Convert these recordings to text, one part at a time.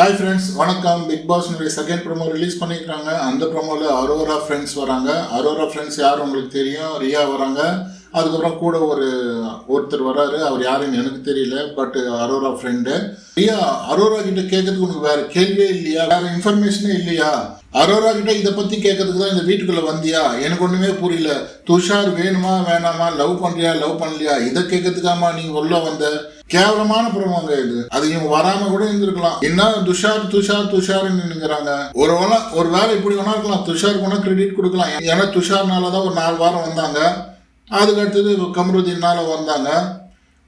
Hi friends வணக்கம். Big பாஸ்னுடைய second promo release பண்ணியிருக்காங்க அந்த ப்ரோமோவில் அரோரா ஃப்ரெண்ட்ஸ் வராங்க. அரோரா ஃப்ரெண்ட்ஸ் யார் உங்களுக்கு தெரியும்? ரியா வராங்க. அதுக்கப்புறம் கூட ஒரு ஒருத்தர் வராரு. அவர் யாருன்னு எனக்கு தெரியல பட் அரோரா ஃப்ரெண்டு ஐயா அரோரா கிட்ட கேட்கறதுக்கு உனக்கு வேற கேள்வியே இல்லையா? வேற இன்ஃபர்மேஷனே இல்லையா? அரோரா கிட்ட இதை பத்தி கேட்கறதுக்கு தான் இந்த வீட்டுக்குள்ள வந்தியா? எனக்கு ஒண்ணுமே புரியல. துஷார் வேணுமா வேணாமா? லவ் பண்றியா லவ் பண்ணலையா? இதை கேட்கறதுக்காமா நீ உள்ள வந்த? கேவலமான பிரமாங்க இது. அது இவங்க வராம கூட இருந்திருக்கலாம். என்ன துஷார் துஷார் துஷார்னு ஒரு வேளை ஒரு வேலை இப்படி வேணா இருக்கலாம். துஷாருக்கு வேணா கிரெடிட் கொடுக்கலாம். ஏன்னா துஷார்னால தான் ஒரு நாலு வாரம் வந்தாங்க. அதுக்கு அடுத்தது கமருதீனால வந்தாங்க.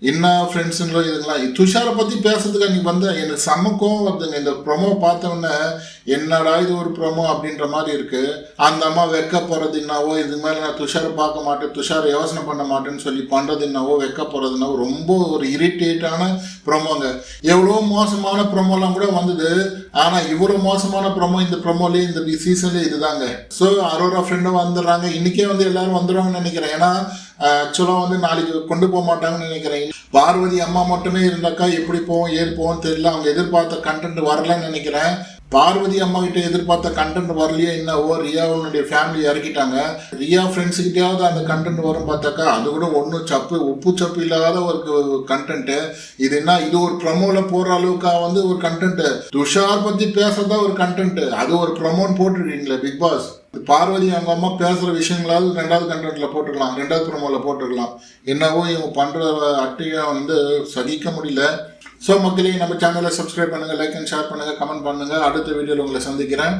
என்ன ஃப்ரெண்ட்ஸுங்களோ இதுங்களாம் துஷாரை பற்றி பேசுறதுக்கு நீ வந்த எனக்கு செம்ம கோவம் வருதுங்க. இந்த ப்ரொமோ பார்த்தோன்னே என்னடா இது ஒரு ப்ரொமோ அப்படின்ற மாதிரி இருக்குது அந்த அம்மா வெக்க போகிறது என்னவோ இது மேலே நான் துஷாரை பார்க்க மாட்டேன் துஷாரை யோசனை பண்ண மாட்டேன்னு சொல்லி பண்ணுறது என்னவோ வெக்க போகிறது என்னவோ ரொம்ப ஒரு இரிட்டேட்டான ப்ரொமோங்க எவ்வளோ மோசமான ப்ரொமோலாம் கூட வந்தது. ஆனால் இவ்வளோ மோசமான ப்ரொமோ இந்த ப்ரொமோலேயே இந்த சீசன்லேயே இதுதாங்க. ஸோ அரோரா ஃப்ரெண்டும் வந்துடுறாங்க. இன்றைக்கே வந்து எல்லாரும் வந்துடுவாங்கன்னு நினைக்கிறேன். ஏன்னா ஆக்சுவலாக வந்து நாளைக்கு கொண்டு போக மாட்டாங்கன்னு நினைக்கிறேன். பார்வதி அம்மா மட்டுமே இருந்தாக்கா எப்படி போவோம் ஏது போவோம் தெரியல. அவங்க எதிர்பார்த்த கண்டென்ட் வரலன்னு நினைக்கிறேன். பார்வதி அம்மா கிட்ட எதிர்பார்த்த கண்டென்ட் வரலையே என்னவோ ரியாவுடைய ஃபேமிலி இறக்கிட்டாங்க. ரியா ஃப்ரெண்ட்ஸுக்கிட்டயாவது அந்த கண்டென்ட் வரும் பார்த்தாக்கா அது கூட ஒன்றும் சப்பு உப்பு சப்பு இல்லாத ஒரு கண்டென்ட்டு இது என்ன இது ஒரு ப்ரமோவில் போகிற அளவுக்கா வந்து ஒரு கண்டென்ட்டு துஷார் பற்றி பேசுறதா ஒரு கண்டென்ட்டு அது ஒரு ப்ரமோன்னு போட்டுருக்கீங்களே பிக் பாஸ் பார்வதி அவங்க அம்மா பேசுகிற விஷயங்களாவது ரெண்டாவது கண்டென்ட்ல போட்டுக்கலாம் ரெண்டாவது ப்ரமோவில் போட்டுக்கலாம் என்னவோ இவங்க பண்ணுற அட்டையை வந்து சகிக்க முடியல. ஸோ மக்களே நம்ம சேனலை சப்ஸ்கிரைப் பண்ணுங்கள் லைக் அண்ட் ஷேர் பண்ணுங்க கமெண்ட் பண்ணுங்கள் அடுத்த வீடியோவில் உங்களை சந்திக்கிறேன்.